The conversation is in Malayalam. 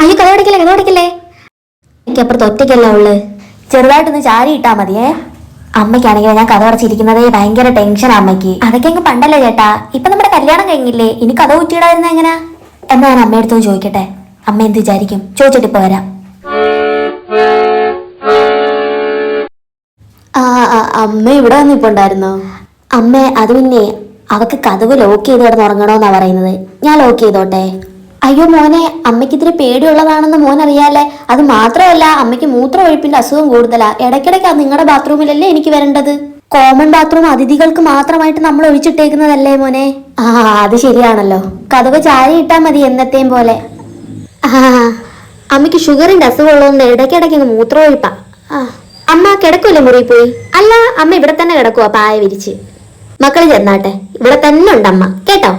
അയ്യോ കഥോടിക്കല്ലേ കഥോടിക്കല്ലേ എനിക്കപ്പുറത്ത് ഒറ്റയ്ക്കല്ല ഉള്ളു. ചെറുതായിട്ടൊന്ന് ചാരി ഇട്ടാ മതിയേ. അമ്മയ്ക്കാണെങ്കിൽ ഞാൻ കഥ അടച്ചിരിക്കുന്നതേ ഭയങ്കര ടെൻഷൻ അമ്മയ്ക്ക്. അതൊക്കെ അങ്ങ് പണ്ടല്ലേ ചേട്ടാ. ഇപ്പൊ നമ്മുടെ കല്യാണം കഴിഞ്ഞില്ലേ. ഇനി കഥ കുറ്റിയിടായിരുന്ന എങ്ങനാ? എന്നാ ഞാൻ അമ്മയടുത്തൊന്ന് ചോദിക്കട്ടെ. അമ്മ എന്ത് വിചാരിക്കും? ചോദിച്ചിട്ട് ഇപ്പൊ വരാം. അമ്മ ഇവിടെ വന്നിപ്പുണ്ടായിരുന്നോ? അമ്മ അത് പിന്നെ അവക്ക് കഥവ് ലോക്ക് ചെയ്ത് കിടന്ന് ഉറങ്ങണോന്നാ പറയുന്നത്. ഞാൻ ലോക്ക് ചെയ്തോട്ടെ. അയ്യോ മോനെ അമ്മയ്ക്ക് ഇത്തിരി പേടിയുള്ളതാണെന്ന് മോൻ അറിയാലേ അത് മാത്രമല്ല അമ്മയ്ക്ക് മൂത്ര ഒഴിപ്പിന്റെ അസുഖം കൂടുതലാ. ഇടയ്ക്കിടയ്ക്ക് നിങ്ങളുടെ ബാത്റൂമിലല്ലേ എനിക്ക് വരേണ്ടത്? കോമൺ ബാത്റൂം അതിഥികൾക്ക് മാത്രമായിട്ട് നമ്മൾ ഒഴിച്ചിട്ടേക്കുന്നതല്ലേ മോനെ? ആ അത് ശരിയാണല്ലോ. കഥവ് ചാരി ഇട്ടാ മതി എന്നത്തെയും പോലെ. ആ അമ്മയ്ക്ക് ഷുഗറിന്റെ അസുഖമുള്ളതുകൊണ്ട് ഇടയ്ക്കിടയ്ക്ക് അങ്ങ് മൂത്രമൊഴിപ്പാ. ആ അമ്മ കിടക്കൂല്ലേ മുറി പോയി? അല്ല അമ്മ ഇവിടെ തന്നെ കിടക്കുവാ പായ വിരിച്ച്. മക്കൾ ചെന്നാട്ടെ. ഇവിടെ തന്നെ ഉണ്ട് അമ്മ. കേട്ടോ?